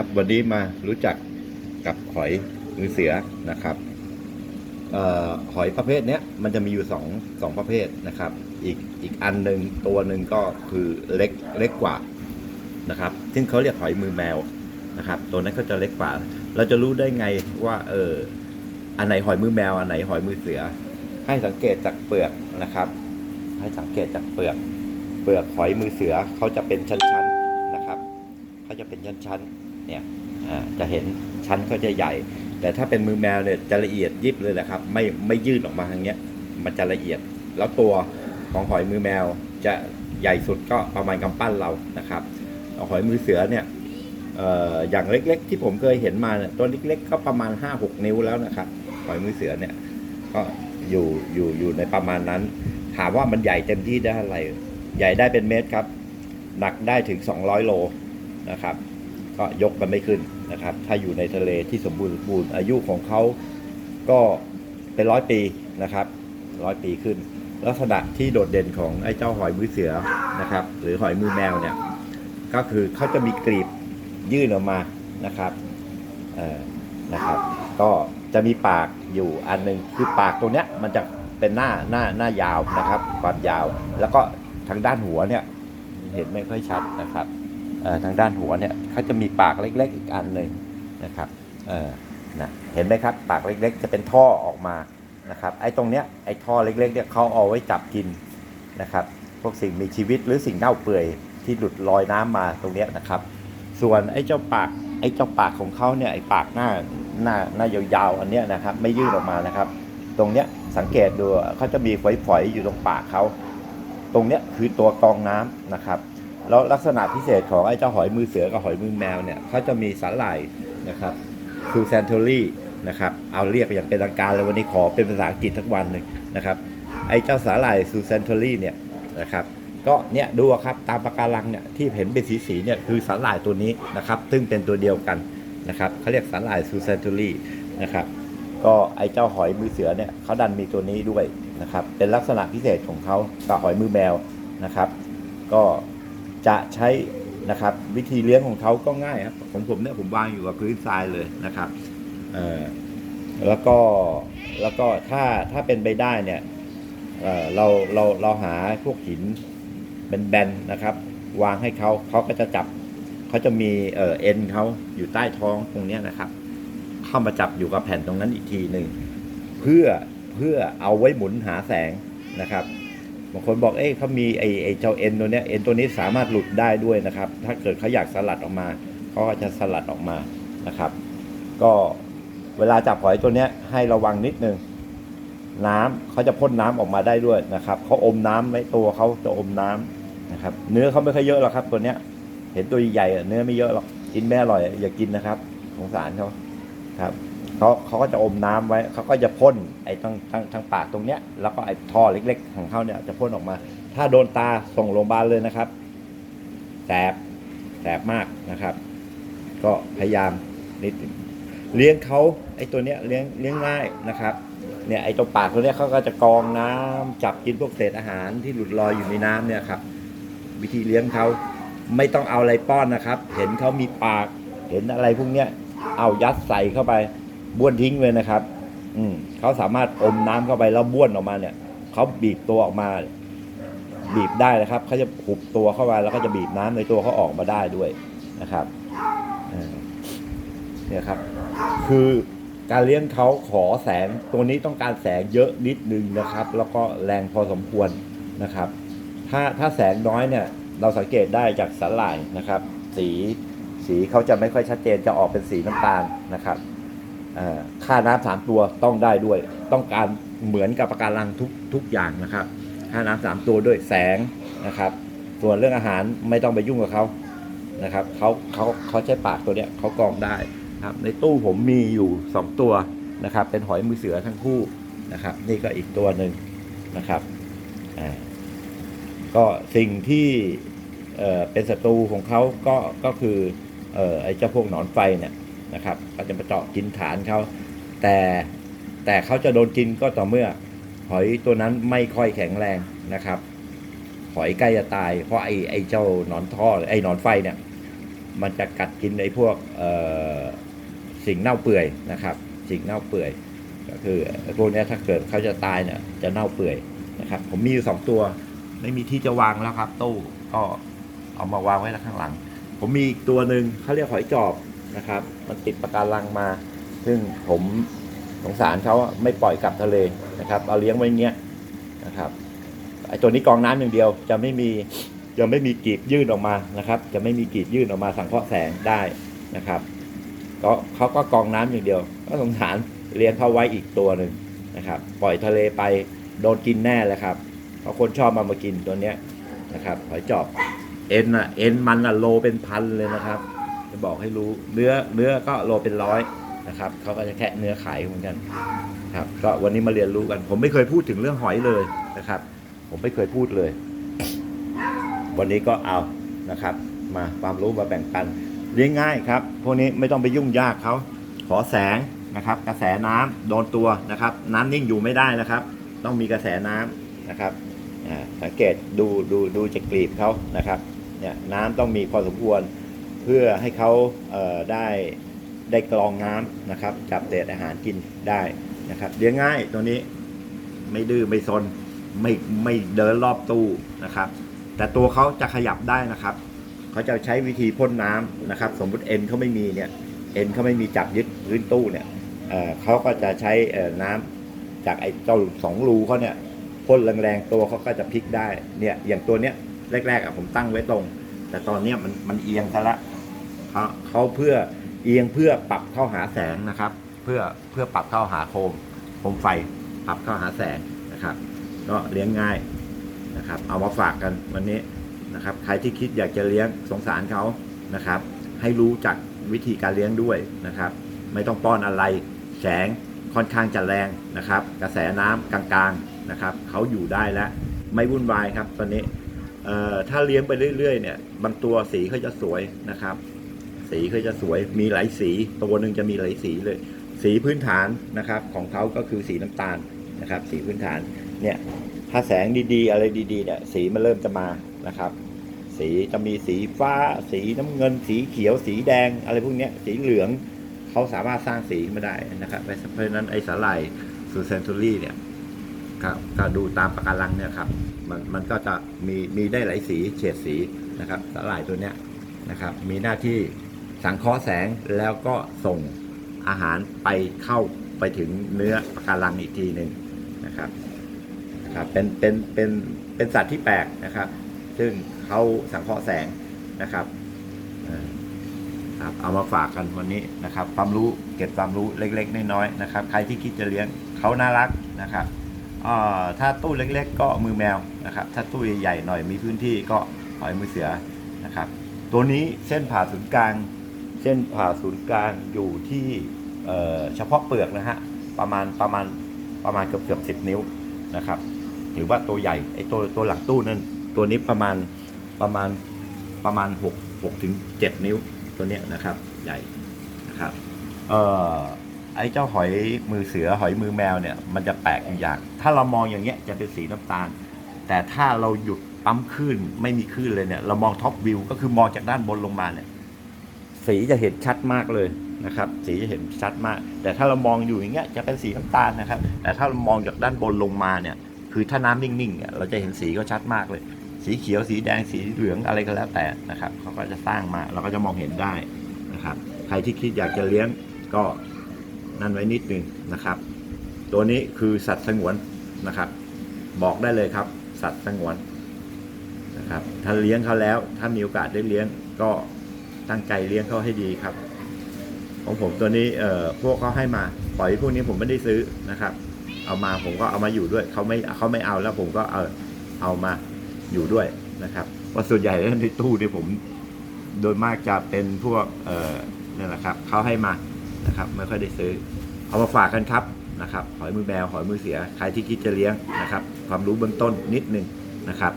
ครับ วันนี้มารู้จักกับหอยมือเสือนะครับออหอยประเภทเนี้ยมันจะมีอยู่สองสองประเภทนะครับ อีกอีกอันหนึ่งตัวหนึ่งก็คือเล็กเล็กกว่านะครับ ซึ่งเขาเรียกหอยมือแมวนะครับ ตัวนั้นก็จะเล็กกว่า เราจะรู้ได้ไงว่าเอออันไหนหอยมือแมวอันไหนหอยมือเสือ ให้สังเกตจากเปลือกนะครับ ให้สังเกตจากเปลือก เปลือกหอยมือเสือเขาจะเป็นชั้นๆนะครับเขาจะเป็นชั้นๆ เนี่ยอ่าจะเห็นชั้นก็จะใหญ่ แต่ถ้าเป็นมือแมวเนี่ยจะละเอียดยิบเลยแหละครับ ไม่ไม่ยืดออกมาทางเนี้ยมันจะละเอียด แล้วตัวของหอยมือแมวจะใหญ่สุดก็ประมาณกำปั้นเรานะครับหอยมือเสือเนี่ยเอ่ออย่างเล็กๆ ที่ผมเคยเห็นมาเนี่ยตัวเล็กๆ ก็ประมาณ 5-6 นิ้วแล้วนะครับหอยมือเสือเนี่ยก็อยู่อยู่อยู่ในประมาณนั้น ถามว่ามันใหญ่เต็มที่ได้อะไร ใหญ่ได้เป็นเมตรครับ หนักได้ถึง 200 โลนะครับ ก็ยกกันไม่ขึ้นนะครับ ถ้าอยู่ในทะเลที่สมบูรณ์บูรณ์อายุของเขาก็เป็นร้อยปีนะครับร้อยปีขึ้น ลักษณะที่โดดเด่นของไอ้เจ้าหอยมือเสือนะครับ หรือหอยมือแมวเนี่ยก็คือเขาจะมีกรีบยื่นออกมานะครับเอ่อนะครับ ก็จะมีปากอยู่อันหนึ่งคือปากตรงเนี้ยมันจะเป็นหน้าหน้าหน้ายาวนะครับ ความยาว แล้วก็ทางด้านหัวเนี่ยเห็นไม่ค่อยชัดนะครับ ทางด้านหัวเนี่ยเขาจะมีปากเล็ก ๆ อีกอันหนึ่งนะครับเออนะเห็นไหมครับปากเล็กๆ จะเป็นท่อออกมานะครับไอ้ตรงเนี้ยไอ้ท่อเล็กๆเนี่ยเขาเอาไว้จับกินนะครับพวกสิ่งมีชีวิตหรือสิ่งเน่าเปื่อยที่หลุดลอยน้ำมาตรงเนี้ยนะครับ ส่วนไอ้เจ้าปากไอ้เจ้าปากของเขาเนี่ยไอ้ปากหน้าหน้าหน้ายาวๆอันเนี้ยนะครับไม่ยื่นออกมานะครับ ตรงเนี้ยสังเกตดูเขาจะมีฝอยๆอยู่ตรงปากเขาตรงเนี้ยคือตัวกองน้ำนะครับ แล้วลักษณะพิเศษของไอ้เจ้าหอยมือเสือกับหอยมือแมวเนี่ยเขาจะมีสาหร่ายนะครับคือแซนเทอรี่นะครับเอาเรียกอย่างเป็นทางการเลยวันนี้ขอเป็นภาษาอังกฤษทั้งวันหนึ่งนะครับไอ้เจ้าสาหร่ายซูแซนเทอรี่เนี่ยนะครับก็เนี่ยดูครับตามปะการังเนี่ยที่เห็นเป็นสีสีๆเนี่ยคือสาหร่ายตัวนี้นะครับซึ่งเป็นตัวเดียวกันนะครับเขาเรียกสาหร่ายซูเซนตูรี่นะครับก็ไอ้เจ้าหอยมือเสือเนี่ยเขาดันมีตัวนี้ด้วยนะครับเป็นลักษณะพิเศษของเขากับหอยมือแมวนะครับ ก็ จะใช้นะครับ วิธีเลี้ยงของเขาก็ง่ายครับของผมเนี่ยผมวางอยู่กับพื้นทรายเลยนะครับเออแล้วก็แล้วก็ถ้าถ้าเป็นไปได้เนี่ยเเราเราเราหาพวกหินเป็นแบนนะครับ วางให้เขาเขาก็จะจับเขาจะมีเอ็นเขาอยู่ใต้ท้องตรงนี้นะครับ เข้ามาจับอยู่กับแผ่นตรงนั้นอีกทีหนึ่งเพื่อเพื่อเอาไว้หมุนหาแสงนะครับ บางคนบอกเอ้ยเขามีไอไอเจ้าเอ็นตัวเนี้ยเอ็นตัวนี้สามารถหลุดได้ด้วยนะครับ ถ้าเกิดเขาอยากสลัดออกมาเขาก็จะสลัดออกมานะครับ ก็เวลาจับหอยตัวเนี้ยให้ระวังนิดนึงน้ำเขาจะพ่นน้ำออกมาได้ด้วยนะครับเขาอมน้ำไว้ตัวเขาจะอมน้ำนะครับ เนื้อเขาไม่ค่อยเยอะหรอกครับ ตัวเนี้ย เห็นตัวใหญ่ๆเนื้อไม่เยอะหรอกกินไม่อร่อยอย่ากินนะครับสงสารเขาครับ เขาเขาก็จะอมน้ำไว้เขาก็จะพ่นไอ้ทั้งทั้งทั้งปากตรงเนี้ยแล้วก็ไอ้ท่อเล็ก ๆ ของเขาเนี่ยจะพ่นออกมา ถ้าโดนตาส่งโรงพยาบาลเลยนะครับแสบแสบมากนะครับ ก็พยายามนิดเลี้ยงเขาไอ้ตัวเนี้ยเลี้ยงเลี้ยงง่ายนะครับเนี่ยไอ้ตัวปากตัวเนี้ยเขาก็จะกรองน้ำจับกินพวกเศษอาหารที่หลุดลอยอยู่ในน้ำเนี่ยครับ วิธีเลี้ยงเขาไม่ต้องเอาอะไรป้อนนะครับ เห็นเขามีปากเห็นอะไรพวกเนี้ยเอายัดใส่เข้าไป บ้วนทิ้งเลยนะครับ อืมเขาสามารถอมน้ำเข้าไปแล้วบ้วนออกมาเนี่ยเขาบีบตัวออกมา บีบได้นะครับเขาจะหุบตัวเข้าไปแล้วก็จะบีบน้ำในตัวเขาออกมาได้ด้วยนะครับเนี่ยครับ คือการเลี้ยงเขาขอแสงตัวนี้ต้องการแสงเยอะนิดนึงนะครับ แล้วก็แรงพอสมควรนะครับ ถ้าถ้าแสงน้อยเนี่ย เราสังเกตได้จากสาหร่ายนะครับ สีสีเขาจะไม่ค่อยชัดเจนจะออกเป็นสีน้ำตาลนะครับ ค่าน้ำสามตัวต้องได้ด้วย ต้องการเหมือนกับปะการังทุกทุกอย่างนะครับ ค่าน้ำสามตัวด้วยแสงนะครับ ส่วนเรื่องอาหารไม่ต้องไปยุ่งกับเขานะครับเขาเขาเขาใช้ปากตัวเนี้ยเขากรองได้ครับในตู้ผมมีอยู่สองตัวนะครับ เป็นหอยมือเสือทั้งคู่นะครับ นี่ก็อีกตัวหนึ่งนะครับอ่าก็สิ่งที่เอ่อเป็นศัตรูของเขาก็ก็คือเอ่อไอ้เจ้าพวกหนอนไฟเนี่ย นะครับก็จะมาเจาะกินฐานเขาแต่แต่เขาจะโดนกินก็ต่อเมื่อ หอยตัวนั้นไม่ค่อยแข็งแรงนะครับ หอยใกล้จะตาย เพราะไอ้ไอ้เจ้าหนอนท่อไอ้หนอนไฟเนี่ยมันจะกัดกินไอ้พวกสิ่งเน่าเปื่อยนะครับ สิ่งเน่าเปื่อยก็คือพวกนี้ถ้าเกิดเขาจะตายเนี่ยจะเน่าเปื่อยนะครับ ผมมีอยู่สองตัวไม่มีที่จะวางแล้วครับตู้ก็เอามาวางไว้ข้างหลัง ผมมีอีกตัวหนึ่งเขาเรียกหอยจอบ นะครับ มันติดปะการังมา ซึ่งผมสงสารเขาไม่ปล่อยกลับทะเลนะครับ เอาเลี้ยงไว้เงี้ยนะครับไอตัวนี้กองน้ำอย่างเดียวจะไม่มีจะไม่มีกีบยื่นออกมานะครับ จะไม่มีกีบยื่นออกมาสังเคราะห์แสงได้นะครับก็เขาก็กองน้ำอย่างเดียว ก็สงสารเลี้ยงเขาไว้อีกตัวหนึ่งนะครับ ปล่อยทะเลไปโดนกินแน่เลยครับเพราะคนชอบมามากินตัวเนี้ยนะครับหอยจอบเอ็นอะเอ็นมันอะโลเป็นพันเลยนะครับ บอกให้รู้เนื้อเนื้อก็โลเป็นร้อยนะครับเขาก็จะแค่เนื้อขายเหมือนกันครับก็วันนี้มาเรียนรู้กัน ผมไม่เคยพูดถึงเรื่องหอยเลยนะครับ ผมไม่เคยพูดเลย วันนี้ก็เอานะครับ มาความรู้มาแบ่งปันเลี้ยงง่ายครับ พวกนี้ไม่ต้องไปยุ่งยากเขาขอแสงนะครับ กระแสน้ำโดนตัวนะครับ น้ำนิ่งอยู่ไม่ได้นะครับ ต้องมีกระแสน้ำนะครับอ่าสังเกตดูดูดูจากกลีบเขานะครับเนี่ยน้ำต้องมีพอสมควร พื่อให้เขาเได้ได้กรองน้ำนะครับ จับเศษอาหารกินได้นะครับเลี้ยงง่ายตัวนี้ไม่ดื้อไม่ซนไม่ไม่เดินรอบตู้นะครับ แต่ตัวเขาจะขยับได้นะครับเขาจะใช้วิธีพ่นน้ำนะครับ สมมุติเอ็นเขาไม่มีเนี่ยเอ็นเขาไม่มีจับยึดพื้นตู้เนี่ยเขาก็จะใช้น้ำจากไอ้เจ้าสองรูเขาเนี่ยพ่นแรงๆตัวเขาก็จะพลิกได้เนี่ยอย่างตัวเนี้ยแรกๆอะผมตั้งไว้ตรง แต่ตอนเนี้ยมันมันเอียงซะละ เขาเขาเพื่อเอียงเพื่อปรับเข้าหาแสงนะครับ เพื่อเพื่อปรับเข้าหาโคมโคมไฟปรับเข้าหาแสงนะครับ ก็เลี้ยงง่ายนะครับ เอามาฝากกันวันนี้นะครับ ใครที่คิดอยากจะเลี้ยงสงสารเขานะครับ ให้รู้จักวิธีการเลี้ยงด้วยนะครับ ไม่ต้องป้อนอะไรแสงค่อนข้างจะแรงนะครับ กระแสน้ำกลางๆนะครับเขาอยู่ได้แล้วไม่วุ่นวายครับตอนนี้ถ้าเลี้ยงไปเรื่อยๆเนี่ยบางตัวสีเขาจะสวยนะครับ สีเขาจะสวยมีหลายสีตัวหนึ่งจะมีหลายสีเลย สีพื้นฐานนะครับ ของเขาก็คือสีน้ำตาลนะครับ สีพื้นฐานเนี่ยถ้าแสงดีๆ อะไรดีๆเนี่ยสีมันเริ่มจะมานะครับ สีจะมีสีฟ้า สีน้ำเงิน สีเขียว สีแดง อะไรพวกนี้สีเหลืองเขาสามารถสร้างสีขึ้นมาได้นะครับเพราะฉะนั้นไอ้สาหร่ายซูเซนทูรี่เนี่ยก็ดูตามประการังเนี่ยครับมันมันก็จะมีมีได้หลายสีเฉดสีนะครับสาหร่ายตัวเนี้ยนะครับมีหน้าที่ สังเคราะห์แสงแล้วก็ส่งอาหารไปเข้าไปถึงเนื้อปะการังอีกทีหนึ่งนะครับนะครับเป็นเป็นเป็นเป็นสัตว์ที่แปลกนะครับ ซึ่งเขาสังเคราะห์แสงนะครับเอ่อครับเอามาฝากกันวันนี้นะครับ ความรู้เก็บความรู้เล็ก ๆ น้อยๆนะครับ ใครที่คิดจะเลี้ยงเขาน่ารักนะครับอ่าถ้าตู้เล็ก ๆ ก็มือแมวนะครับ ถ้าตู้ใหญ่ๆหน่อยมีพื้นที่ก็หอยมือเสือนะครับ ตัวนี้เส้นผ่าศูนย์กลาง เส้นผ่าศูนย์กลางอยู่ที่เฉพาะเปลือกนะฮะประมาณประมาณประมาณเกือบเกือบสิบนิ้วนะครับถือว่าตัวใหญ่ไอ้ตัวตัวหลังตู้นั่นตัวนี้ประมาณประมาณประมาณหกหกถึงเจ็ดนิ้วตัวเนี้ยนะครับใหญ่นะครับเอ่อไอ้เจ้าหอยมือเสือหอยมือแมวเนี่ยมันจะแปลกอย่าง ถ้าเรามองอย่างเงี้ยจะเป็นสีน้ำตาล แต่ถ้าเราหยุดปั๊มคลื่นไม่มีคลื่นเลยเนี่ยเรามองท็อปวิวก็คือมองจากด้านบนลงมาเนี่ย สีจะเห็นชัดมากเลยนะครับ สีจะเห็นชัดมาก แต่ถ้าเรามองอยู่อย่างเงี้ยจะเป็นสีน้ำตาลนะครับ แต่ถ้าเรามองจากด้านบนลงมาเนี่ย คือถ้าน้ำนิ่งๆเนี่ยเราจะเห็นสีก็ชัดมากเลย สีเขียวสีแดงสีเหลืองอะไรก็แล้วแต่นะครับเขาก็จะสร้างมาเราก็จะมองเห็นได้นะครับ ใครที่คิดอยากจะเลี้ยงก็นั่นไว้นิดนึงนะครับ ตัวนี้คือสัตว์สงวนนะครับ บอกได้เลยครับ สัตว์สงวนนะครับถ้าเลี้ยงเขาแล้ว ถ้ามีโอกาสได้เลี้ยงก็ ตั้งใจเลี้ยงเขาให้ดีครับ ของผมตัวนี้เอ่อพวกเขาให้มาปล่อยพวกนี้ผมไม่ได้ซื้อนะครับ เอามาผมก็เอามาอยู่ด้วยเขาไม่เขาไม่เอาแล้วผมก็เอาเอามาอยู่ด้วยนะครับว่าส่วนใหญ่แล้วในตู้นี่ผมโดยมากจะเป็นพวกเอ่อนั่นแหละครับเขาให้มานะครับ ไม่ค่อยได้ซื้อ เอามาฝากกันครับนะครับหอยมือแมวหอยมือเสียใครที่คิดจะเลี้ยงนะครับ ความรู้เบื้องต้นนิดนึงนะครับ